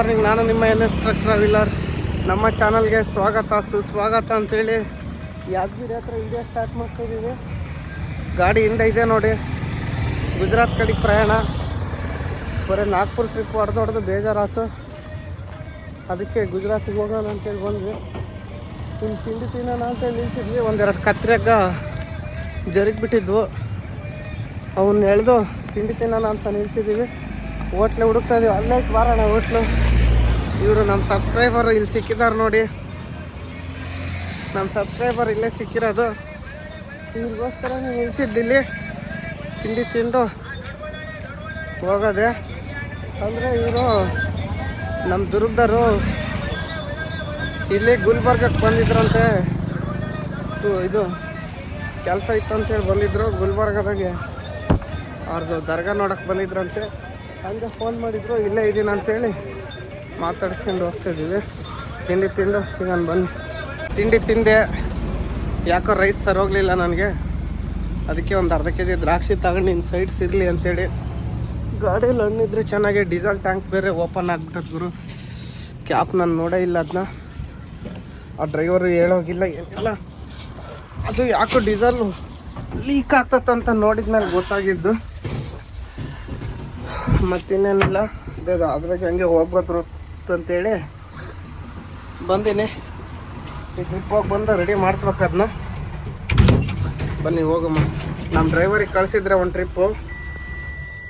ನಾನು ನಿಮ್ಮ N S truck ನಮ್ಮ ಚಾನಲ್ಗೆ ಸ್ವಾಗತ, ಸುಸ್ವಾಗತ ಅಂತೇಳಿ. ಯಾದಗಿರಿ ಹತ್ರ ಇಂಡಿಯಾ ಸ್ಟಾರ್ಟ್ ಮಾಡ್ತಿದ್ದೀವಿ. ಗಾಡಿ ಹಿಂದೆ ಇದೆ ನೋಡಿ. ಗುಜರಾತ್ ಕಡೆಗೆ ಪ್ರಯಾಣ. ಬರೀ ನಾಗ್ಪುರ್ ಟ್ರಿಪ್ ಹೊಡೆದು ಹೊಡೆದು ಬೇಜಾರಾಯ್ತು. ಅದಕ್ಕೆ ಗುಜರಾತಿಗೆ ಹೋಗೋಣ ಅಂತೇಳಿ ಬಂದ್ವಿ. ಇನ್ನು ತಿಂಡಿ ತಿನ್ನೋಣ ಅಂತೇಳಿ ನಿಲ್ಸಿದ್ವಿ. ಒಂದೆರಡು ಕತ್ರೆಗ ಜರುಗಿಬಿಟ್ಟಿದ್ವು. ಅವನ್ನ ಎಳೆದು ತಿಂಡಿ ತಿನ್ನೋಣ ಅಂತ ನಿಲ್ಸಿದ್ದೀವಿ. ಹೋಟ್ಲೆ ಹುಡುಕ್ತಾ ಇದೀವಿ. ಅಲ್ಲೇ ಬಾರೋಣ ಹೋಟ್ಲು. ಇವರು ನಮ್ಮ ಸಬ್ಸ್ಕ್ರೈಬರ್ ಇಲ್ಲಿ ಸಿಕ್ಕಿದ್ದಾರೆ ನೋಡಿ. ನಮ್ಮ ಸಬ್ಸ್ಕ್ರೈಬರ್ ಇಲ್ಲೇ ಸಿಕ್ಕಿರೋದು. ಇವ್ರಿಗೋಸ್ಕರ ನಿಲ್ಸಿದ್ದಿಲ್ಲಿ ತಿಂಡಿ ತಿಂದು ಹೋಗೋದೆ. ಅಂದರೆ ಇವರು ನಮ್ಮ ದುರ್ಗದವರು ಇಲ್ಲಿ ಗುಲ್ಬರ್ಗಕ್ಕೆ ಬಂದಿದ್ರಂತೆ. ಇದು- ಇದು ಕೆಲಸ ಇತ್ತು ಅಂತೇಳಿ ಬಂದಿದ್ರು ಗುಲ್ಬರ್ಗದಾಗೆ. ಅವ್ರದ್ದು ದರ್ಗಾ ನೋಡಕ್ಕೆ ಬಂದಿದ್ರಂತೆ. ಹಂಗೆ ಫೋನ್ ಮಾಡಿದ್ರು, ಇಲ್ಲೇ ಇದ್ದೀನಿ ಅಂತೇಳಿ ಮಾತಾಡ್ಸ್ಕೊಂಡು ಹೋಗ್ತಿದ್ದೀವಿ ತಿಂಡಿ ತಿಂದು ಸಿಗೋಣ ಬನ್ನಿ. ತಿಂಡಿ ತಿಂದೆ. ಯಾಕೋ ರೈಸ್ ಸರ್ ಹೋಗಲಿಲ್ಲ ನನಗೆ. ಅದಕ್ಕೆ ಒಂದು ಅರ್ಧ ಕೆ ಜಿ ದ್ರಾಕ್ಷಿ ತಗೊಂಡು ನಿನ್ನ ಸೈಡ್ ಸಿಗಲಿ ಅಂತೇಳಿ. ಗಾಡಿಯಲ್ಲಿ ಹಣ್ಣಿದ್ರೆ ಚೆನ್ನಾಗಿ ಡೀಸೆಲ್ ಟ್ಯಾಂಕ್ ಬೇರೆ ಓಪನ್ ಆಗ್ಬಿಟ್ಟದ್ ಗುರು. ಕ್ಯಾಪ್ ನಾನು ನೋಡೇ ಇಲ್ಲ ಅದನ್ನ ಆ ಡ್ರೈವರು ಹೇಳೋಗಿಲ್ಲ ಏನಿಲ್ಲ. ಅದು ಯಾಕೋ ಡೀಸೆಲ್ ಲೀಕ್ ಆಗ್ತತ್ತಂತ ನೋಡಿದ ಮೇಲೆ ಗೊತ್ತಾಗಿದ್ದು. ಮತ್ತಿನ್ನೇನಿಲ್ಲ. ಅದೇ ಅದ್ರಾಗೆ ಹಂಗೆ ಹೋಗ್ಬೇಕು ಅಂತೇಳಿ ಬಂದೀನಿ. ಈ ಟ್ರಿಪ್ ಹೋಗಿ ಬಂದು ರೆಡಿ ಮಾಡಿಸ್ಬೇಕು ಅದನ್ನ ಬನ್ನಿ ಹೋಗಮ್ಮ. ನಮ್ಮ ಡ್ರೈವರಿಗೆ ಕಳಿಸಿದ್ರೆ ಒಂದು ಟ್ರಿಪ್ಪು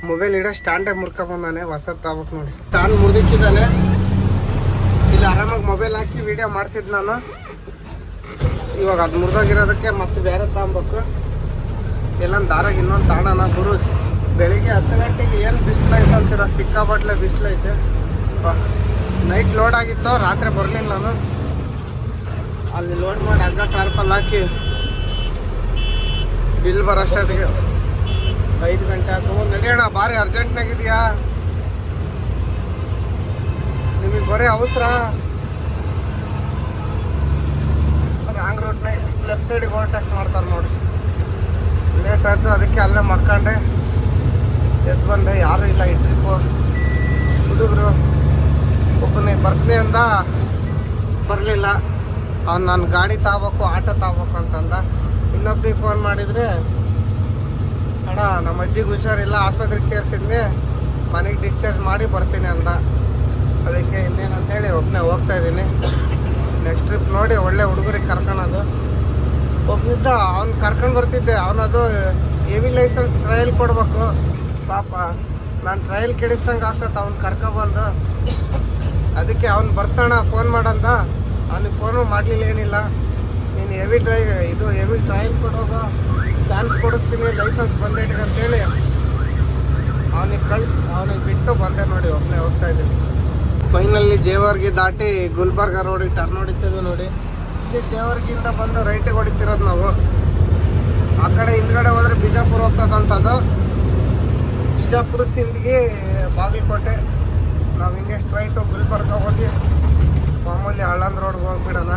ಮೊಬೈಲ್ ಇಡೋ ಸ್ಟ್ಯಾಂಡೇ ಮುರ್ಕೊಂಬಂದಾನೆ ಹೊಸದು ತಗೋಬೇಕು ನೋಡಿ. ಸ್ಟ್ಯಾಂಡ್ ಮುರಿದಿಕ್ಕಿದ್ದಾನೆ ಇಲ್ಲಿ ಆರಾಮಾಗಿ ಮೊಬೈಲ್ ಹಾಕಿ ವಿಡಿಯೋ ಮಾಡ್ತಿದ್ದೆ ನಾನು. ಇವಾಗ ಅದು ಮುರಿದೋಗಿರೋದಕ್ಕೆ ಮತ್ತೆ ಬೇರೆ ತಗೊಬೇಕು. ಎಲ್ಲೊಂದು ದಾರಾಗ ಇನ್ನೊಂದು ತಾಣನ. ಗುರು, ಬೆಳಿಗ್ಗೆ ಹತ್ತು ಗಂಟೆಗೆ ಏನು ಬಿಸಿಲೈತೆ ಅಂತೀರ ಸಿಕ್ಕಾಪಟ್ಲೆ ಬಿಸಿಲೈತೆ ನೈಟ್ ಲೋಡ್ ಆಗಿತ್ತು, ರಾತ್ರಿ ಬರಲಿಲ್ಲ ನಾನು. ಅಲ್ಲಿ ಲೋಡ್ ಮಾಡಿ ಅರ್ಜೆಂಟ್ ಟಾರ್ಪಲ್ ಹಾಕಿ ಬಿಲ್ ಬರೋಷ್ಟೊತ್ತಿಗೆ ಐದು ಗಂಟೆ ಆಯ್ತು. ನಡೆಯೋಣ ಭಾರಿ ಅರ್ಜೆಂಟ್ನಾಗಿದೆಯಾ ನಿಮಗೆ ಬರೀ ಅವಸರ? ರಾಂಗ್ ರೋಡ್ನ ಲೆಫ್ಟ್ ಸೈಡಿಗೆ ಓವರ್ಟೇಕ್ ಮಾಡ್ತಾರೆ ನೋಡಿ. ಲೇಟ್ ಆಯಿತು, ಅದಕ್ಕೆ ಅಲ್ಲೇ ಮಕ್ಕಂಡೆ ಎದ್ದು ಬಂದೆ, ಯಾರೂ ಇಲ್ಲ, ಈ ಟ್ರಿಪ್ಪು ಹುಡುಗರು. ಒಬ್ಬನೇ ಬರ್ತೀನಿ ಅಂದ, ಬರಲಿಲ್ಲ. ಅವ್ನು ನಾನು ಗಾಡಿ ತಗೋಬೇಕು ಆಟೋ ತಗೋಬೇಕು ಅಂತಂದ. ಇನ್ನೊಬ್ರಿಗೆ ಫೋನ್ ಮಾಡಿದರೆ, ಅಣ್ಣ, ನಮ್ಮ ಅಜ್ಜಿಗೆ ಹುಷಾರಿಲ್ಲ, ಆಸ್ಪತ್ರೆಗೆ ಸೇರಿಸಿದ್ನಿ. ಮನೆಗೆ ಡಿಸ್ಚಾರ್ಜ್ ಮಾಡಿ ಬರ್ತೀನಿ ಅಂದ. ಅದಕ್ಕೆ ಇನ್ನೇನು ಅಂತೇಳಿ ಒಬ್ಬನೇ ಹೋಗ್ತಾ ಇದ್ದೀನಿ. ನೆಕ್ಸ್ಟ್ ಟ್ರಿಪ್ ನೋಡಿ ಒಳ್ಳೆ ಹುಡುಗರಿಗೆ ಕರ್ಕೊಳೋದು. ಒಬ್ಬನಿದ್ದ ಅವ್ನು ಕರ್ಕೊಂಡು ಬರ್ತಿದ್ದೆ. ಅವನದು ಹೆವಿ ಲೈಸೆನ್ಸ್ ಟ್ರಯಲ್ ಕೊಡಬೇಕು. ಪಾಪ, ನಾನು ಟ್ರಯಲ್ ಕೆಡಿಸ್ದಂಗೆ ಆಗ್ತದೆ ಅವ್ನು ಕರ್ಕೊಬಂದು ಅದಕ್ಕೆ ಅವ್ನು ಬರ್ತಾಣ ಫೋನ್ ಮಾಡಂತ. ಅವ್ನಿಗೆ ಫೋನು ಮಾಡಲಿಲ್ಲ, ಏನಿಲ್ಲ. ನೀನು ಹೆವಿ ಡ್ರೈ ಇದು ಹೆವಿ ಟ್ರಯಲ್ ಕೊಡೋಗ ಚಾನ್ಸ್ ಕೊಡಿಸ್ತೀನಿ ಲೈಸೆನ್ಸ್ ಅಂತ ಅಂತೇಳಿ. ಅವನಿಗೆ ಕಳ್ಸಿ, ಅವನಿಗೆ ಬಿಟ್ಟು ಬಂದೆ ನೋಡಿ ಒಬ್ಬನೇ ಹೋಗ್ತಾ ಇದ್ದೀನಿ. ಫೈನಲ್ಲಿ ಜೇವರ್ಗಿ ದಾಟಿ ಗುಲ್ಬರ್ಗ ರೋಡಿಗೆ ಟರ್ನ್ ಹೊಡಿತಿದ್ವಿ ನೋಡಿ. ಇಲ್ಲಿ ಜೇವರ್ಗಿಂದ ಬಂದು ರೈಟಿಗೆ ಹೊಡಿತಿರೋದು ನಾವು. ಆ ಕಡೆ ಹಿಂದ್ಗಡೆ ಹೋದ್ರೆ ಬಿಜಾಪುರ ಹೋಗ್ತದಂಥದ್ದು ಬಿಜಾಪುರ ಸಿಂದಿಗೆ ಬಾಗಲಕೋಟೆ. ನಾವು ಹಿಂಗೆ ಸ್ಟ್ರೈಟು ಗುಲ್ಬರ್ಗ ಹೋಗಿ ಮಾಮೂಲಿ ಹಳ್ಳಂದ್ ರೋಡ್ಗೆ ಹೋಗ್ಬಿಡೋಣ.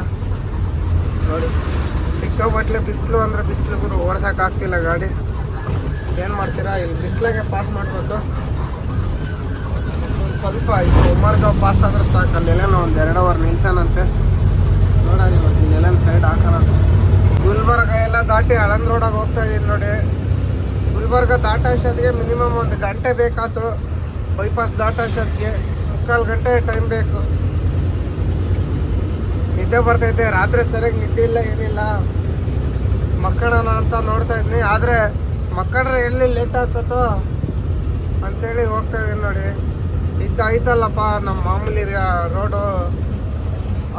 ನೋಡಿ. ಸಿಕ್ಕಾಬಟ್ಲೆ ಬಿಸಿಲು ಅಂದರೆ ಬಿಸಿಲು ಗುರು ಓಡ್ಸೋಕ್ಕಾಗ್ತಿಲ್ಲ ಗಾಡಿ. ಏನು ಮಾಡ್ತೀರಾ? ಇಲ್ಲಿ ಬಿಸಿಲಾಗೆ ಪಾಸ್ ಮಾಡಬೇಕು. ಸ್ವಲ್ಪ ಇದು ಉಮರ್ಗಾವ್ ಪಾಸ್ ಆದ್ರೆ ಸಾಕು. ಅಲ್ಲೆಲ್ಲ ಒಂದು ಎರಡು ಅವರ್ ನಿಲ್ಸೋಣಂತೆ ನೋಡೋಣ ಇವತ್ತು ಇಲ್ಲೆಲ್ಲ ಸೈಡ್ ಹಾಕೋಣ ಗುಲ್ಬರ್ಗ ಎಲ್ಲ ದಾಟಿ ಹಳಂದ್ ರೋಡಾಗ ಹೋಗ್ತಾ ಇದ್ದೀನಿ ನೋಡಿ. ಗುಲ್ಬರ್ಗ ದಾಟ ಅಷ್ಟೊತ್ತಿಗೆ ಮಿನಿಮಮ್ ಒಂದು ಗಂಟೆ ಬೇಕಾಯ್ತು ಬೈಪಾಸ್ ದಾಟ ಅಷ್ಟೊತ್ತಿಗೆ. ಮುಕ್ಕಾಲು ಗಂಟೆ ಟೈಮ್ ಬೇಕು. ನಿದ್ದೆ ಬರ್ತೈತೆ ರಾತ್ರಿ ಸರಿಯಾಗಿ ನಿದ್ದೆ ಇಲ್ಲ, ಏನಿಲ್ಲ. ಮಕ್ಕಳನ ಅಂತ ನೋಡ್ತಾ ಇದ್ನಿ. ಆದರೆ ಮಕ್ಕಳ್ರೆ ಎಲ್ಲಿ ಲೇಟ್ ಆಗ್ತತೋ ಅಂತೇಳಿ ಹೋಗ್ತಾ ಇದ್ದೀನಿ ನೋಡಿ. ಇದ್ದ ಐತಲ್ಲಪ್ಪ ನಮ್ಮ ಮಾಮೂಲಿ ರೋಡು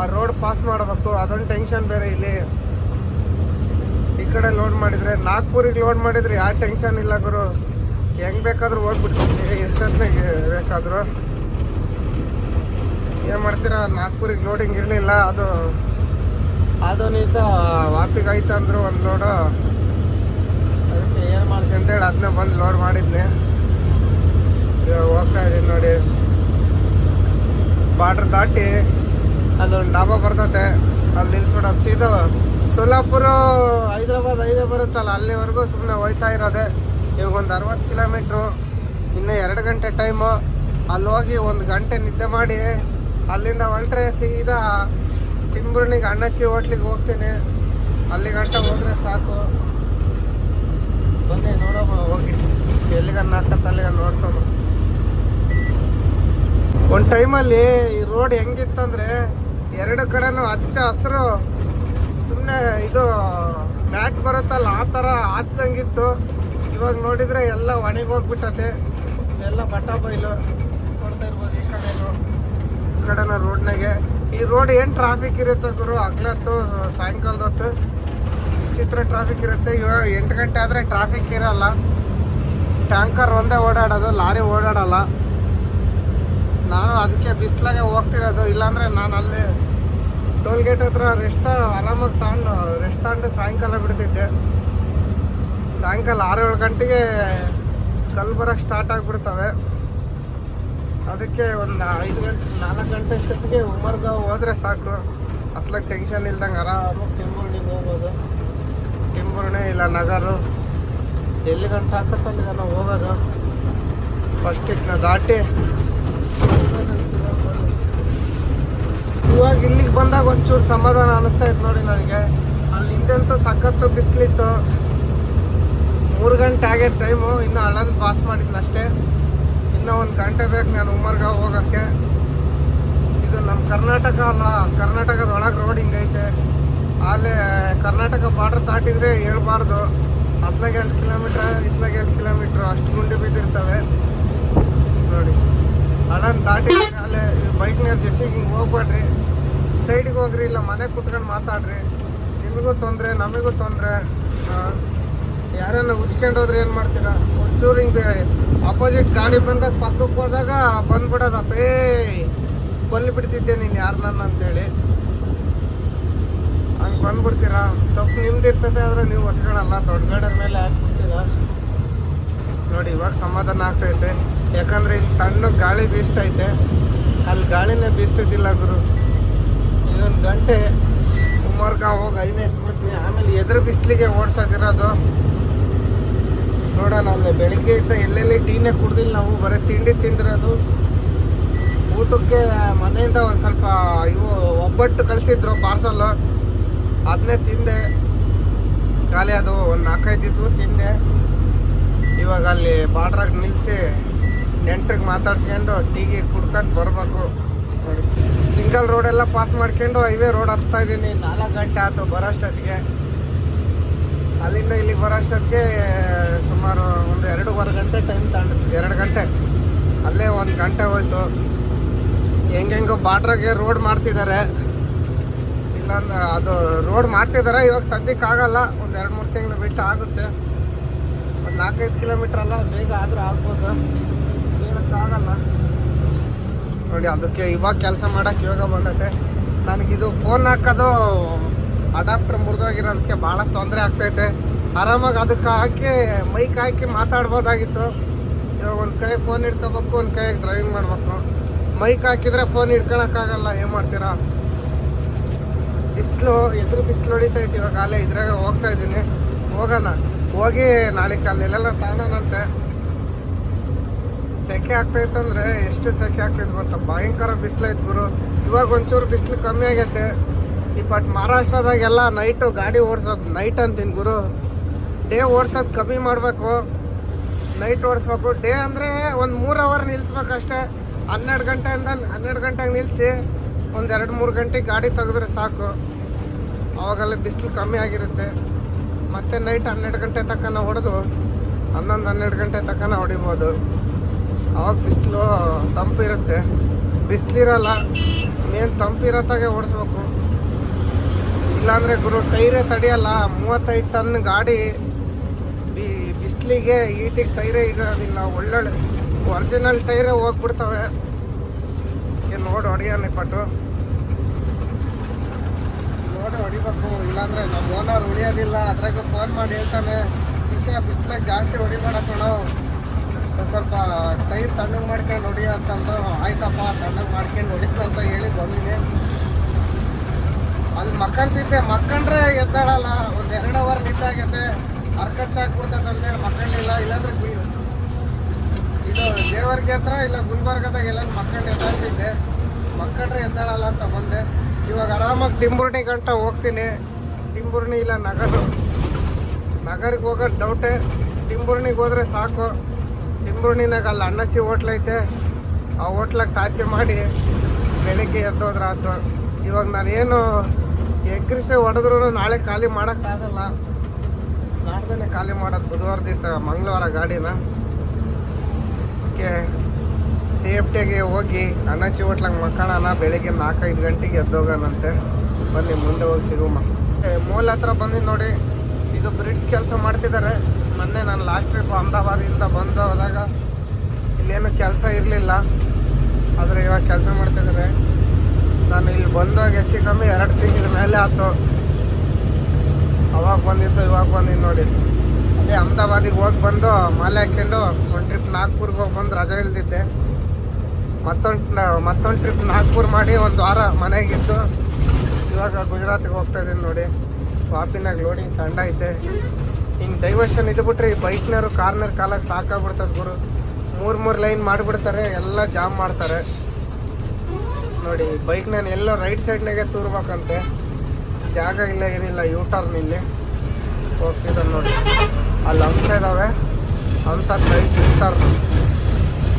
ಆ ರೋಡ್ ಪಾಸ್ ಮಾಡಬೇಕು. ಅದೊಂದು ಟೆನ್ಷನ್ ಬೇರೆ ಇಲ್ಲಿ. ಈ ಕಡೆ ಲೋಡ್ ಮಾಡಿದರೆ, ನಾಗ್ಪುರಿಗೆ ಲೋಡ್ ಮಾಡಿದ್ರೆ ಯಾವ ಟೆನ್ಷನ್ ಇಲ್ಲ ಗುರು. ಹೆಂಗೆ ಬೇಕಾದರೂ ಹೋಗ್ಬಿಟ್ಟು ಎಷ್ಟೊತ್ತಿಗೆ ಬೇಕಾದ್ರು. ಏನು ಮಾಡ್ತೀರಾ? ನಾಗ್ಪುರಿಗೆ ಲೋಡಿಂಗ್ ಇರಲಿಲ್ಲ. ಅದು ಅದೊಂದಿದ್ದ ವಾಪಿಗೆ ಆಯ್ತು ಅಂದ್ರು ಒಂದು ಲೋಡು ಅದಕ್ಕೆ ಏನು ಮಾಡ್ಕೊಂತೇಳಿ ಅದನ್ನ ಬಂದು ಲೋಡ್ ಮಾಡಿದ್ನಿ. ಇವಾಗ ಹೋಗ್ತಾ ಇದ್ದೀನಿ ನೋಡಿ. ಬಾರ್ಡ್ರ್ ದಾಟಿ ಅಲ್ಲೊಂದು ಡಾಬಾ ಬರ್ತತೆ. ಅಲ್ಲಿ ನಿಲ್ಸ್ಬಿಡೋದು ಸೀದಾ. ಸೋಲಾಪುರ ಹೈದ್ರಾಬಾದ್ ಹೈವೇ ಬರುತ್ತಲ್ಲ, ಅಲ್ಲಿವರೆಗೂ ಸುಮ್ಮನೆ ಹೋಯ್ತಾ ಇರೋದೆ. ಇವಾಗ ಒಂದು ಅರವತ್ತು ಕಿಲೋಮೀಟ್ರು, ಇನ್ನೂ ಎರಡು ಗಂಟೆ ಟೈಮು ಅಲ್ಲಿ ಹೋಗಿ ಒಂದು ಗಂಟೆ ನಿದ್ದೆ ಮಾಡಿ ಅಲ್ಲಿಂದ ಹೊಂಟ್ರೆ ಸೀದಾ ತಿಂಬ್ರಣಿಗೆ ಅಣ್ಣಚ್ಚಿ ಹೋಟ್ಲಿಗೆ ಹೋಗ್ತೀನಿ. ಅಲ್ಲಿ ಗಂಟ ಹೋದ್ರೆ ಸಾಕು. ಬನ್ನಿ ನೋಡೋಣ, ಹೋಗಿ. ಎಲ್ಲಿಗ ನಾಲ್ಕತ್ತ ಅಲ್ಲಿಗ ನೋಡ್ಸೋಣ. ಒಂದು ಟೈಮಲ್ಲಿ ಈ ರೋಡ್ ಹೆಂಗಿತ್ತಂದ್ರೆ ಎರಡು ಕಡೆನೂ ಹಚ್ಚ ಹಸಿರು ಸುಮ್ಮನೆ ಇದು ಮ್ಯಾಟ್ ಬರುತ್ತಲ್ಲ, ಆ ಥರ ಹಾಸ್ದಂಗಿತ್ತು. ಇವಾಗ ನೋಡಿದ್ರೆ ಎಲ್ಲ ಒಣಗಿ ಹೋಗ್ಬಿಟ್ಟತೆ. ಎಲ್ಲ ಬಟ್ಟ ಬೈಲು ನೋಡ್ತಾ ಇರ್ಬೋದು ಈ ಕಡೆನು ಈ ಕಡೆನ ರೋಡ್ನಾಗೆ. ಈ ರೋಡ್ ಏನು ಟ್ರಾಫಿಕ್ ಇರುತ್ತೆ ಗುರು? ಹಗ್ಲತ್ತು ಸಾಯಂಕಾಲದ ಹೊತ್ತು. ವಿಚಿತ್ರ ಟ್ರಾಫಿಕ್ ಇರುತ್ತೆ. ಇವಾಗ ಎಂಟು ಗಂಟೆ ಆದರೆ ಟ್ರಾಫಿಕ್ ಇರಲ್ಲ. ಟ್ಯಾಂಕರ್ ಒಂದೇ ಓಡಾಡೋದು, ಲಾರಿ ಓಡಾಡಲ್ಲ. ನಾನು ಅದಕ್ಕೆ ಬಿಸ್ಲಾಗೆ ಹೋಗ್ತಿರೋದು. ಇಲ್ಲಾಂದರೆ ನಾನು ಅಲ್ಲಿ ಟೋಲ್ ಗೇಟ್ ಹತ್ರ ರೆಸ್ಟ್ ಆರಾಮಾಗಿ ತಗೊಂಡು ರೆಸ್ಟ್ ತಗೊಂಡು ಸಾಯಂಕಾಲ ಬಿಡ್ತಿದ್ದೆ. ಸಾಯಂಕಾಲ ಆರು ಏಳು ಗಂಟೆಗೆ ಕಲ್ಲು ಬರೋಕ್ಕೆ ಸ್ಟಾರ್ಟ್ ಆಗಿಬಿಡ್ತವೆ. ಅದಕ್ಕೆ ಒಂದು ಐದು ಗಂಟೆ, ನಾಲ್ಕು ಗಂಟೆ ಅಷ್ಟೊತ್ತಿಗೆ ಉಮರ್ಗಾವ್ ಹೋದ್ರೆ ಸಾಕು. ಅತ್ಲಾಗ ಟೆನ್ಷನ್ ಇಲ್ದಂಗೆ ಆರಾಮಾಗಿ ಟಿಂಬುರ್ಣಿಗೆ ಹೋಗೋದು ಟಿಂಬುರ್ಣಿ ಇಲ್ಲ, ನಗರು. ಎಲ್ಲಿ ಗಂಟೆ ಹಾಕತ್ತಲ್ಲಿ ಹೋಗೋದು. ಫಸ್ಟ್ ಇದನ್ನ ದಾಟಿ. ಇವಾಗ ಇಲ್ಲಿಗೆ ಬಂದಾಗ ಒಂಚೂರು ಸಮಾಧಾನ ಅನಿಸ್ತಾ ಇತ್ತು ನೋಡಿ ನನಗೆ. ಅಲ್ಲಿ ಹಿಂದೆಂತೂ ಸಖತ್ತು ಬಿಸಿಲಿತ್ತು. ಮೂರು ಗಂಟೆ ಆಗೇ ಟೈಮು ಇನ್ನು ಹಣದ ಪಾಸ್ ಮಾಡಿದ್ನ ಅಷ್ಟೇ ಇನ್ನೂ ಒಂದು ಗಂಟೆ ಬೇಕು ನಾನು ಉಮರ್ಗಾವ್ ಹೋಗೋಕ್ಕೆ. ಇದು ನಮ್ಮ ಕರ್ನಾಟಕ ಅಲ್ಲ, ಕರ್ನಾಟಕದ ಒಳಗೆ ರೋಡ್ ಹಿಂಗೈತೆ ಅಲ್ಲೇ ಕರ್ನಾಟಕ ಬಾರ್ಡರ್ ದಾಟಿದ್ರೆ ಹೇಳ್ಬಾರ್ದು. ಹದಿನಾಗ ಎಂಟು ಕಿಲೋಮೀಟ್ರ್ ಇತ್ಲಾಗ ಎಂಟು ಕಿಲೋಮೀಟ್ರ್ ಅಷ್ಟು ಗುಂಡಿ ಬಿದ್ದಿರ್ತವೆ. ನೋಡಿ. ಅಳನ್ ದಾಟಿ ಅಲ್ಲೇ ಬೈಕ್ನಾರ ಜೊತೆಗೆ ಹಿಂಗೆ ಹೋಗ್ಬೇಡ್ರಿ ಸೈಡಿಗೆ ಹೋಗ್ರಿ, ಇಲ್ಲ ಮನೆ ಕೂತ್ಕೊಂಡು ಮಾತಾಡ್ರಿ. ನಿಮಗೂ ತೊಂದರೆ, ನಮಗೂ ತೊಂದರೆ. ಯಾರನ್ನ ಹೋದ್ರೆ ಏನು ಮಾಡ್ತೀರಾ? ಒಂಚೂರು ಹಿಂಗೆ ಆಪೋಸಿಟ್ ಗಾಡಿ ಬಂದಾಗ ಪಕ್ಕಕ್ಕೆ ಹೋದಾಗ ಬಂದ್ಬಿಡೋದಪ್ಪ ಕೊಲ್ಲಿ ಬಿಡ್ತಿದ್ದೆ ನೀನು ನನ್ನ ಅಂತೇಳಿ. ಹಂಗೆ ಬಂದ್ಬಿಡ್ತೀರಾ? ತಪ್ಪು ನಿಮ್ದು ಇರ್ತದೆ ಆದರೆ ನೀವು ಒತ್ಕೊಳಲ್ಲ ದೊಡ್ಡ ಗಾಡಿಯ ಮೇಲೆ ಹಾಕ್ಬಿಡ್ತೀರಾ ನೋಡಿ, ಇವಾಗ ಸಮಾಧಾನ ಆಗ್ತೈತೆ ಯಾಕಂದರೆ ಇಲ್ಲಿ ತಣ್ಣ ಗಾಳಿ ಬೀಸ್ತೈತೆ ಅಲ್ಲಿ ಗಾಳಿನೇ ಬೀಸ್ತಿದ್ದಿಲ್ಲ ಗುರು. ಇನ್ನೊಂದು ಗಂಟೆ ಕುಮಾರ್ಗ ಹೋಗಿ ಹೈವೇ ಎತ್ಬಿಡ್ತೀನಿ ಆಮೇಲೆ ಎದುರು ಬಿಸಿಲಿಗೆ ಓಡ್ಸೋದಿರೋದು. ನೋಡೋಣ, ಅಲ್ಲಿ ಬೆಳಿಗ್ಗೆಯಿಂದ ಎಲ್ಲೆಲ್ಲಿ ಟೀನೇ ಕುಡ್ದಿಲ್ಲ ನಾವು, ಬರೀ ತಿಂಡಿ ತಿಂದಿರೋದು. ಊಟಕ್ಕೆ ಮನೆಯಿಂದ ಒಂದು ಸ್ವಲ್ಪ, ಇವು ಒಬ್ಬಟ್ಟು ಕಳಿಸಿದ್ರು ಪಾರ್ಸಲ್ ಅದನ್ನೇ ತಿಂದೆ. ಖಾಲಿ ಅದು ಒಂದು ನಾಲ್ಕೈದು ಇದ್ವು, ತಿಂದೆ. ಇವಾಗ ಅಲ್ಲಿ ಬಾರ್ಡ್ರಾಗ ನಿಲ್ಲಿಸಿ ನೆಂಟ್ರಿಗೆ ಮಾತಾಡ್ಸ್ಕೊಂಡು ಟೀಗೆ ಕುಡ್ಕೊಂಡು ಬರಬೇಕು. ಸಿಂಗಲ್ ರೋಡೆಲ್ಲ ಪಾಸ್ ಮಾಡ್ಕೊಂಡು ಹೈವೇ ರೋಡ್ ಹತ್ತಾ ಇದ್ದೀನಿ. ನಾಲ್ಕು ಗಂಟೆ ಆಯ್ತು ಬರೋಷ್ಟೊತ್ತಿಗೆ. ಅಲ್ಲಿಂದ ಇಲ್ಲಿಗೆ ಬರೋಷ್ಟೊತ್ತಿಗೆ ಸುಮಾರು ಒಂದು ಎರಡೂವರೆ ಗಂಟೆ ಟೈಮ್ ತಗೊಂಡಿತ್ತು ಎರಡು ಗಂಟೆ. ಅಲ್ಲೇ ಒಂದು ಗಂಟೆ ಹೋಯ್ತು. ಹೆಂಗೆಂಗೋ ಬಾಟ್ರಾಗೆ ರೋಡ್ ಮಾಡ್ತಿದ್ದಾರೆ ಇಲ್ಲಾಂದ್ರೆ ಅದು ರೋಡ್ ಮಾಡ್ತಿದ್ದಾರೆ ಇವಾಗ ಸದ್ಯಕ್ಕೆ ಆಗಲ್ಲ. ಒಂದು ಎರಡು ಮೂರು ತಿಂಗಳು ಬಿಟ್ಟು ಆಗುತ್ತೆ. ಒಂದು ನಾಲ್ಕೈದು ಕಿಲೋಮೀಟ್ರ್ ಅಲ್ಲ, ಬೇಗ ಆದರೂ ಆಗ್ಬೋದು. ಹೇಳೋಕ್ಕಾಗಲ್ಲ ನೋಡಿ, ಅದಕ್ಕೆ ಇವಾಗ ಕೆಲಸ ಮಾಡೋಕ್ಕೆ ಯೋಗ ಬಂದೈತೆ. ನನಗಿದು ಫೋನ್ ಹಾಕೋದು ಅಡಾಪ್ಟರ್ ಮುರಿದೋಗಿರೋದಕ್ಕೆ ಭಾಳ ತೊಂದರೆ ಆಗ್ತೈತೆ. ಆರಾಮಾಗಿ ಅದಕ್ಕೆ ಹಾಕಿ ಮೈಕ್ ಹಾಕಿ ಮಾತಾಡ್ಬೋದಾಗಿತ್ತು. ಇವಾಗ ಒಂದು ಕೈ ಫೋನ್ ಇಟ್ಕೋಬೇಕು ಒಂದು ಕೈ ಡ್ರೈವಿಂಗ್ ಮಾಡಬೇಕು. ಮೈಕ್ ಹಾಕಿದ್ರೆ ಫೋನ್ ಹಿಡ್ಕೊಳಕ್ಕಾಗಲ್ಲ, ಏನು ಮಾಡ್ತೀರಾ? ಬಿಸಿಲು, ಎದುರು ಬಿಸಿಲು ಹೊಡಿತೈತಿ ಇವಾಗ, ಅಲ್ಲೇ ಇದ್ರಾಗ ಹೋಗ್ತಾ ಇದ್ದೀನಿ. ಹೋಗೋಣ. ಹೋಗಿ ನಾಳೆ ಅಲ್ಲೆಲ್ಲ ತಾಣನಂತೆ ಸೆಕೆ ಆಗ್ತೈತಂದ್ರೆ ಎಷ್ಟು ಸೆಕೆ ಆಗ್ತೈತೆ ಗೊತ್ತಾ? ಭಯಂಕರ ಬಿಸಿಲೈತೆ ಗುರು. ಇವಾಗ ಒಂಚೂರು ಬಿಸಿಲು ಕಮ್ಮಿ ಆಗೈತೆ. ಬಟ್ ಮಹಾರಾಷ್ಟ್ರದಾಗೆಲ್ಲ ನೈಟು ಗಾಡಿ ಓಡಿಸೋದು ನೈಟ್ ಅಂತೀನಿ ಗುರು. ಡೇ ಓಡ್ಸೋದು ಕಮ್ಮಿ ಮಾಡಬೇಕು. ನೈಟ್ ಓಡಿಸ್ಬೇಕು. ಡೇ ಅಂದರೆ ಒಂದು ಮೂರು ಅವರ್ ನಿಲ್ಲಿಸ್ಬೇಕಷ್ಟೇ ಹನ್ನೆರಡು ಗಂಟೆಯಿಂದ ಹನ್ನೆರಡು ಗಂಟೆಗೆ ನಿಲ್ಲಿಸಿ ಒಂದು ಎರಡು ಮೂರು ಗಂಟೆಗೆ ಗಾಡಿ ತೆಗೆದ್ರೆ ಸಾಕು. ಅವಾಗೆಲ್ಲ ಬಿಸಿಲು ಕಮ್ಮಿ ಆಗಿರುತ್ತೆ. ಮತ್ತೆ ನೈಟ್ ಹನ್ನೆರಡು ಗಂಟೆ ತಕ್ಕನ ಹೊಡೆದು ಹನ್ನೊಂದು ಹನ್ನೆರಡು ಗಂಟೆ ತಕ್ಕನ ಹೊಡಿಬೋದು. ಆವಾಗ ಬಿಸಿಲು ತಂಪಿರುತ್ತೆ. ಬಿಸಿಲಿರಲ್ಲ ಮೇನ್ ತಂಪಿರತ್ತಾಗೆ ಓಡಿಸ್ಬೇಕು. ಇಲ್ಲಾಂದರೆ ಗುರು, ಟೈರೇ ತಡೆಯಲ್ಲ. ಮೂವತ್ತೈದು ಟನ್ ಗಾಡಿ ಬಿ, ಬಿಸಿಲಿಗೆ ಈಟಿಗೆ ಟೈರೇ ಇರೋದಿಲ್ಲ. ಒಳ್ಳೊಳ್ಳೆ ಒರಿಜಿನಲ್ ಟೈರೇ ಹೋಗ್ಬಿಡ್ತವೆ. ನೋಡಿ ಹೊಡಿಯೋಣ ಪಟ್ಟು ನೋಡಿ ಹೊಡಿಬೇಕು. ಇಲ್ಲಾಂದ್ರೆ ನಮ್ಮ ಓನರ್ ಉಳಿಯೋದಿಲ್ಲ. ಅದ್ರಾಗ ಫೋನ್ ಮಾಡಿ ಹೇಳ್ತಾನೆ, ಶಿಷ್ಯ, ಬಿಸಿಲಾಗ ಜಾಸ್ತಿ ಹೊಡಿ ಕಣೋ. ಒಂದ್ ಸ್ವಲ್ಪ ಟೈರ್ ತಣ್ಣಗೆ ಮಾಡ್ಕೊಂಡು ಹೊಡಿ ಅಂತಂದು. ಆಯ್ತಪ್ಪ, ತಣ್ಣಗೆ ಮಾಡ್ಕೊಂಡು ಹೊಡಿತು ಅಂತ ಹೇಳಿ ಬಂದಿನಿ. ಅಲ್ಲಿ ಮಕ್ಕಂತಿದ್ದೆ ಮಕ್ಕಂಡ್ರೆ ಎದ್ದಾಳಲ್ಲ. ಒಂದು ಎರಡು ಅವರ್ ನಿಂತಾಗತ್ತೆ ಅಂತ ಅಂತೇಳಿ ಮಕ್ಕಳಿಲ್ಲ ಇಲ್ಲಾಂದ್ರೆ ಇದು ದೇವರಿಗೆ ಹತ್ರ ಇಲ್ಲ ಗುಲ್ಬರ್ಗದಾಗ ಎಲ್ಲ ಮಕ್ಕಂಡು ಎದ್ದಾಡ್ತಿದ್ದೆ ಮಕ್ಕಂಡ್ರೆ ಎದ್ದಾಳಲ್ಲ ಅಂತ ಬಂದೆ. ಇವಾಗ ಆರಾಮಾಗಿ ತಿಂಬುರ್ಣಿ ಗಂಟ ಹೋಗ್ತೀನಿ. ತಿಂಬುರ್ಣಿ ಇಲ್ಲ, ನಗರ. ನಗರಿಗೆ ಹೋಗೋದು ಡೌಟೆ ತಿಂಬುರ್ಣಿಗೆ ಹೋದ್ರೆ ಸಾಕು. ತಿಂಬುರ್ಣಿನಾಗ ಅಲ್ಲಿ ಅಣ್ಣಚ್ಚಿ ಐತೆ. ಆ ಹೋಟ್ಲಾಗ ತಾಚೆ ಮಾಡಿ ಬೆಳಿಗ್ಗೆ ಎದ್ದೋದ್ರಾತು ಇವಾಗ ನಾನೇನು ಎಗ್ರಿಸಿ ಹೊಡೆದ್ರು ನಾಳೆ ಖಾಲಿ ಮಾಡೋಕ್ಕಾಗಲ್ಲ. ನಾಡ್ದೇ ಖಾಲಿ ಮಾಡೋದು ಬುಧವಾರ ದಿವಸ, ಮಂಗಳವಾರ ಗಾಡಿನ. ಓಕೆ. ಸೇಫ್ಟಿಯಾಗಿ ಹೋಗಿ ಅಣ್ಣ ಹೋಟ್ಲಂಗೆ ಮಕ್ಕಳನ ಬೆಳಿಗ್ಗೆ ನಾಲ್ಕೈದು ಗಂಟೆಗೆ ಎದ್ದೋಗೋಣಂತೆ ಬನ್ನಿ, ಮುಂದೆ ಹೋಗಿ ಸಿಗುಮ್ಮ ಮೂಲ ಹತ್ರ ಬಂದು ನೋಡಿ. ಇದು ಬ್ರಿಡ್ಜ್ ಕೆಲಸ ಮಾಡ್ತಿದ್ದಾರೆ ಮೊನ್ನೆ ನಾನು ಲಾಸ್ಟ್ ಟ್ರಿಪ್ ಅಹಮದಾಬಾದಿಂದ ಬಂದು ಹೋದಾಗ ಇಲ್ಲೇನು ಕೆಲಸ ಇರಲಿಲ್ಲ. ಆದರೆ ಇವಾಗ ಕೆಲಸ ಮಾಡ್ತಿದ್ದಾರೆ ನಾನು ಇಲ್ಲಿ ಬಂದಾಗ ಹೆಚ್ಚು ಕಮ್ಮಿ ಎರಡು ತಿಂಗಳ ಮೇಲೆ ಆಯ್ತು. ಅವಾಗ ಬಂದಿದ್ದು, ಇವಾಗ ಬಂದಿದ್ದು ನೋಡಿ. ಅದೇ ಅಹಮದಾಬಾದಿಗೆ ಹೋಗಿ ಬಂದು ಮಾಲೆ ಹಾಕ್ಕೊಂಡು ಒಂದು ಟ್ರಿಪ್ ನಾಗ್ಪುರ್ಗೆ ಹೋಗಿ ಬಂದು ರಜೆ ಇಳ್ದಿದ್ದೆ ಮತ್ತೊಂದು ಮತ್ತೊಂದು ಟ್ರಿಪ್ ನಾಗ್ಪುರ್ ಮಾಡಿ ಒಂದು ವಾರ ಮನೆಗಿದ್ದು. ಇವಾಗ ಗುಜರಾತಿಗೆ ಹೋಗ್ತಾ ಇದ್ದೀನಿ ನೋಡಿ. ವಾಪಿನಾಗ ಲೋಡಿಂಗ್ ತಂಡ ಐತೆ. ಹಿಂಗೆ ಡೈವರ್ಷನ್ ಇದು ಬಿಟ್ರೆ ಈ ಬೈಕ್ನವರು ಕಾರ್ನರ್ ಕಾಲಾಗ ಸಾಕಾಗ್ಬಿಡ್ತದೆ ಗುರು. ಮೂರು ಮೂರು ಲೈನ್ ಮಾಡಿಬಿಡ್ತಾರೆ, ಎಲ್ಲ ಜಾಮ್ ಮಾಡ್ತಾರೆ. ನೋಡಿ ಬೈಕ್ ನಾನು ಎಲ್ಲ ರೈಟ್ ಸೈಡ್ನಾಗೆ ತೂರ್ಬೇಕಂತೆ. ಜಾಗ ಇಲ್ಲ, ಏನಿಲ್ಲ ಯೂ ಟರ್ನ್ ಇಲ್ಲಿ. ಹೋಗ್ತಿದ್ದಾನೆ ನೋಡಿ. ಅಲ್ಲಿ ಹಂಸ ಇದ್ದಾವೆ ಹಂಸ ರೈಟ್ ಯೂ ಟರ್ನ್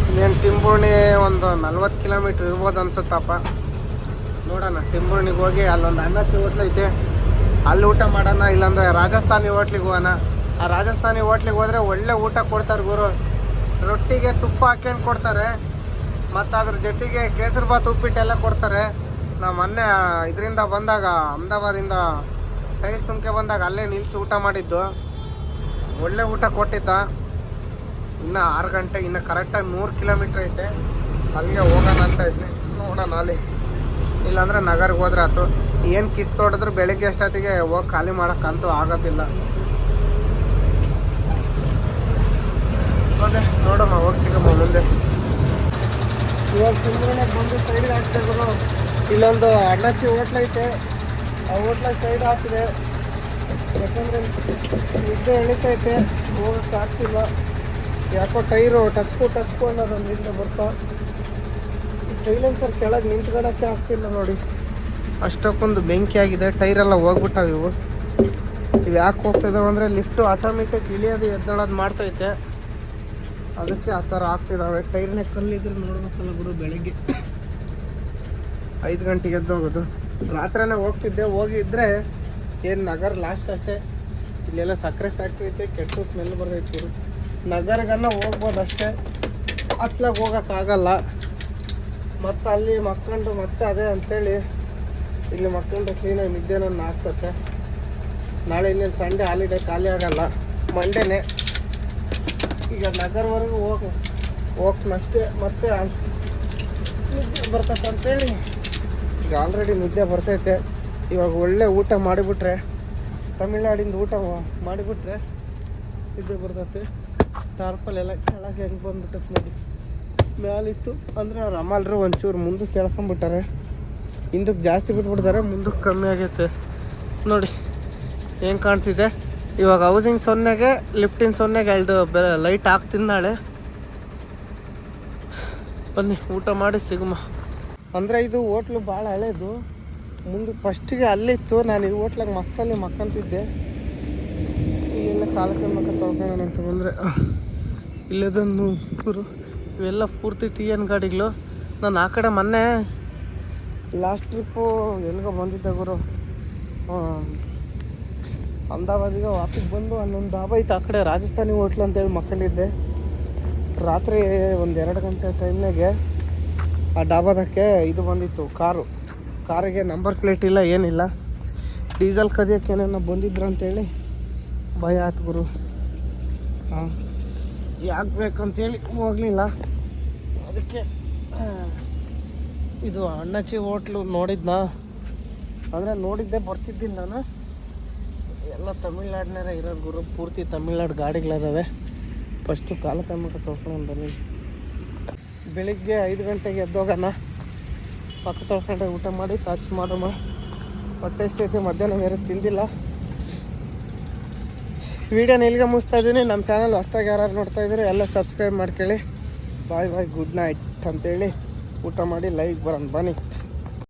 ಇನ್ನೇನು ಒಂದು ನಲ್ವತ್ತು ಕಿಲೋಮೀಟ್ರ್ ಇರ್ಬೋದು ಅನ್ಸುತ್ತಪ್ಪ. ನೋಡೋಣ ಟಿಂಬುರ್ಣಿಗೆ ಹೋಗಿ ಅಲ್ಲೊಂದು ಅಣ್ಣಚ್ಚಿ ಹೋಟ್ಲ್ ಐತೆ. ಅಲ್ಲಿ ಊಟ ಮಾಡೋಣ, ಇಲ್ಲಾಂದ್ರೆ ರಾಜಸ್ಥಾನಿ ಹೋಟ್ಲಿಗೆ ಹೋಗೋಣ. ಆ ರಾಜಸ್ಥಾನಿ ಹೋಟ್ಲಿಗೆ ಹೋದ್ರೆ ಒಳ್ಳೆ ಊಟ ಕೊಡ್ತಾರೆ ಗುರು. ರೊಟ್ಟಿಗೆ ತುಪ್ಪ ಹಾಕ್ಯಂಡು ಕೊಡ್ತಾರೆ. ಮತ್ತು ಅದ್ರ ಜೊತೆಗೆ ಕೇಸರಿ ಬಾತ್ ಉಪ್ಪಿಟ್ಟೆಲ್ಲ ಕೊಡ್ತಾರೆ. ನಾವು ಮೊನ್ನೆ ಇದರಿಂದ ಬಂದಾಗ, ಅಹಮದಾಬಾದಿಂದ ಟೈಲ್ ಸುಮ್ಕೆ ಬಂದಾಗ ಅಲ್ಲೇ ನಿಲ್ಸಿ ಊಟ ಮಾಡಿದ್ದು. ಒಳ್ಳೆ ಊಟ ಕೊಟ್ಟಿದ್ದ. ಇನ್ನು ಆರು ಗಂಟೆ, ಇನ್ನು ಕರೆಕ್ಟಾಗಿ ನೂರು ಕಿಲೋಮೀಟ್ರ್ ಐತೆ. ಅಲ್ಲಿಗೆ ಹೋಗೋಣ ಅಂತ ಇದ್ವಿ. ನೋಡೋಣ ಅಲ್ಲಿ. ಇಲ್ಲಾಂದ್ರೆ ನಗರಿಗೆ ಹೋದ್ರೆ ಆಯ್ತು ಏನು ಕಿಸ್ ತೊಡೆದ್ರು ಬೆಳಿಗ್ಗೆ ಎಷ್ಟೊತ್ತಿಗೆ ಹೋಗಿ ಖಾಲಿ ಮಾಡೋಕ್ಕಂತೂ ಆಗೋದಿಲ್ಲ. ನೋಡಮ್ಮ, ಹೋಗಿ ಸಿಗಮ್ಮ ಮುಂದೆ. ಕುಂದ್ರನಾಗ ಬಂದು ಸೈಡ್ಗೆ ಹಾಕ್ತಿದ್ರು. ಇಲ್ಲೊಂದು ಅಣ್ಣಾಚಿ ಐತೆ. ಆ ಹೋಟ್ಲ ಸೈಡ್ ಹಾಕಿದೆ. ಯಾಕಂದ್ರೆ ನಿದ್ದೆ ಎಳಿತೈತೆ ಹೋಗಕ್ಕೆ ಆಗ್ತಿಲ್ಲ. ಯಾಕೋ ಟೈರು ಟಚ್ಕೊ ಟಚ್ಕೊ ಅನ್ನೋದೊಂದು ಹಿಂದೆ ಬರ್ತಾ. ಸೈಲೆನ್ಸರ್ ಕೆಳಗೆ ನಿಂತ್ಕೊಳಕ್ಕೆ ಆಗ್ತಿಲ್ಲ ನೋಡಿ. ಅಷ್ಟಕ್ಕೊಂದು ಬೆಂಕಿ ಆಗಿದೆ ಟೈರೆಲ್ಲ ಹೋಗ್ಬಿಟ್ಟಾವ ಇವು. ಇವು ಯಾಕೆ ಹೋಗ್ತಿದಾವೆ ಅಂದರೆ ಲಿಫ್ಟು ಆಟೋಮೆಟಿಕ್ ಇಳಿಯೋದು ಎದ್ದಾಡೋದು ಮಾಡ್ತೈತೆ. ಅದಕ್ಕೆ ಆ ಥರ ಆಗ್ತಿದ್ದಾವೆ ಟೈರ್ನ ಕಲ್ಲಿದ್ರೆ ನೋಡ್ಬೇಕಲ್ಲ ಗುರು ಬೆಳಿಗ್ಗೆ. ಐದು ಗಂಟೆಗೆ ಎದ್ದೋಗೋದು. ರಾತ್ರಿನೇ ಹೋಗ್ತಿದ್ದೆ. ಹೋಗಿದ್ರೆ ಏನು ನಗರ ಲಾಸ್ಟ್ ಅಷ್ಟೇ. ಇಲ್ಲೆಲ್ಲ ಸಕ್ಕರೆ ಫ್ಯಾಕ್ಟ್ರಿ ಐತೆ, ಕೆಟ್ಟು ಸ್ಮೆಲ್ ಬರ್ತೈತಿ ಗುರು. ನಗರಗನ್ನ ಹೋಗ್ಬೋದು ಅಷ್ಟೇ. ಹತ್ಲಾಗ ಹೋಗೋಕ್ಕಾಗಲ್ಲ ಮತ್ತು ಅಲ್ಲಿ ಮಕ್ಕಂಡು ಮತ್ತೆ ಅದೇ ಅಂಥೇಳಿ ಇಲ್ಲಿ ಮಕ್ಕಂಡು ಕ್ಲೀನಾಗಿ ನಿದ್ದೆ ನನ್ನ ಆಗ್ತತೆ ನಾಳೆ ಇನ್ನೇನು ಸಂಡೇ ಹಾಲಿಡೇ ಖಾಲಿ ಆಗಲ್ಲ. ಮಂಡೇನೆ ಈಗ ನಗರವರೆಗೂ ಹೋಗ, ಹೋಗ್ನಷ್ಟೇ, ಮತ್ತೆ ನಿದ್ದೆ ಬರ್ತೈತೆ ಅಂತೇಳಿ ಈಗ ಆಲ್ರೆಡಿ ನಿದ್ದೆ ಬರ್ತೈತೆ. ಇವಾಗ ಒಳ್ಳೆ ಊಟ ಮಾಡಿಬಿಟ್ರೆ, ತಮಿಳ್ನಾಡಿಂದ ಊಟ ಮಾಡಿಬಿಟ್ರೆ ನಿದ್ದೆ ಬರ್ತೈತೆ. ಟಾರ್ಪಲ್ ಎಲ್ಲ ಕೆಳಗೆ ಹೆಂಗೆ ಬಂದ್ಬಿಟ್ಟೈತೆ ನೋಡಿ. ಮ್ಯಾಲಿತ್ತು ಅಂದರೆ ಅವ್ರು ಅಮ್ಮಲ್ರು ಒಂಚೂರು ಮುಂದಕ್ಕೆ ಕೇಳ್ಕೊಂಬಿಟ್ಟಾರೆ ಹಿಂದಕ್ಕೆ ಜಾಸ್ತಿ ಬಿಟ್ಬಿಡ್ತಾರೆ, ಮುಂದಕ್ಕೆ ಕಮ್ಮಿ ಆಗೈತೆ. ನೋಡಿ, ಹೆಂಗೆ ಕಾಣ್ತಿದೆ. ಇವಾಗ ಹೌಸಿಂಗ್ ಸೊನ್ನೆಗೆ ಲಿಫ್ಟಿನ್ ಸೊನ್ನೆಗೆ ಎರಡು ಲೈಟ್ ಹಾಕ್ತೀನಿ ನಾಳೆ. ಬನ್ನಿ, ಊಟ ಮಾಡಿ ಸಿಗುಮ. ಅಂದರೆ ಇದು ಹೋಟ್ಲು ಭಾಳ ಹಳೇದು. ಮುಂದೆ ಫಸ್ಟಿಗೆ ಅಲ್ಲಿತ್ತು ನಾನು ಈ ಹೋಟ್ಲಾಗ ಮಸ್ಸಲ್ಲಿ ಮಕ್ಕಂತಿದ್ದೆ. ಇಲ್ಲೆಲ್ಲ ಕಾಲಕ್ಕೆ ಮಕ್ಕ ತೊಳ್ಕೊಳ್ಳೋಣ ಅಂತ ಬಂದರೆ ಇಲ್ಲದನ್ನು ಊರು, ಇವೆಲ್ಲ ಪೂರ್ತಿ ಟಿ ಎನ್ ಗಾಡಿಗಳು. ನಾನು ಆ ಕಡೆ ಮೊನ್ನೆ ಲಾಸ್ಟ್ ಟ್ರಿಪ್ಪು ಎಲ್ಲಿಗೋ ಬಂದಿದ್ದೆ ಗುರು. ಅಹಮದಾಬಾದಿಗೆ ವಾಪಸ್ ಬಂದು ಡಾಬಾ ಇತ್ತು ಆ ಕಡೆ ರಾಜಸ್ಥಾನಿ ಹೋಟ್ಲು ಅಂತೇಳಿ ಮಕ್ಕಂಡಿದ್ದೆ. ರಾತ್ರಿ ಒಂದು ಎರಡು ಗಂಟೆ ಟೈಮ್ನಾಗೆ ಆ ಡಾಬಾದಕ್ಕೆ ಇದು ಬಂದಿತ್ತು, ಕಾರು. ಕಾರಿಗೆ ನಂಬರ್ ಪ್ಲೇಟ್ ಇಲ್ಲ, ಏನಿಲ್ಲ. ಡೀಸೆಲ್ ಕದಿಯೋಕ್ಕೆ ಏನೇನೋ ಬಂದಿದ್ರು ಅಂತೇಳಿ ಭಯ ಆಯ್ತು ಗುರು. ಹಾಂ. ಯಾಕೆ ಬೇಕಂತೇಳಿ ಹೋಗಲಿಲ್ಲ. ಅದಕ್ಕೆ, ಇದು ಅಣ್ಣಚಿ ಹೋಟ್ಲು ನೋಡಿದ್ನಾ? ಅಂದರೆ ನೋಡಿದ್ದೆ ಬರ್ತಿದ್ದೀನಿ ನಾನು. ಎಲ್ಲ ತಮಿಳ್ನಾಡಿನಾರ ಇರೋದು ಗುರು ಪೂರ್ತಿ ತಮಿಳ್ನಾಡು ಗಾಡಿಗಳಿದಾವೆ. ಫಸ್ಟು ಕಾಲ ಕಮ್ಮಕ್ಕೆ ತೊಳ್ಕೊಂಡು ಬನ್ನಿ ಬೆಳಿಗ್ಗೆ ಐದು ಗಂಟೆಗೆ ಎದ್ದೋಗಣ. ಪಕ್ಕ ತೊಳ್ಕೊಂಡೆ ಊಟ ಮಾಡಿ ಖರ್ಚು ಮಾಡೋಣ ಹೊಟ್ಟೆ ಸ್ಥಿತಿ ಮಧ್ಯಾಹ್ನ ಬೇರೆ ತಿಂದಿಲ್ಲ. ವಿಡಿಯೋನ ಇಲ್ಲಿಗೆ ಮುಗಿಸ್ತಾ ಇದ್ದೀನಿ ನಮ್ಮ ಚಾನಲ್ ಹೊಸ್ದಾಗಿ ಯಾರು ನೋಡ್ತಾ ಇದ್ದೀರಿ ಎಲ್ಲ ಸಬ್ಸ್ಕ್ರೈಬ್ ಮಾಡ್ಕೊಳ್ಳಿ. ಬಾಯ್ ಬಾಯ್ ಗುಡ್ ನೈಟ್ ಅಂತೇಳಿ. ಊಟ ಮಾಡಿ ಲೈವ್ ಬರೋಣ, ಬನ್ನಿ.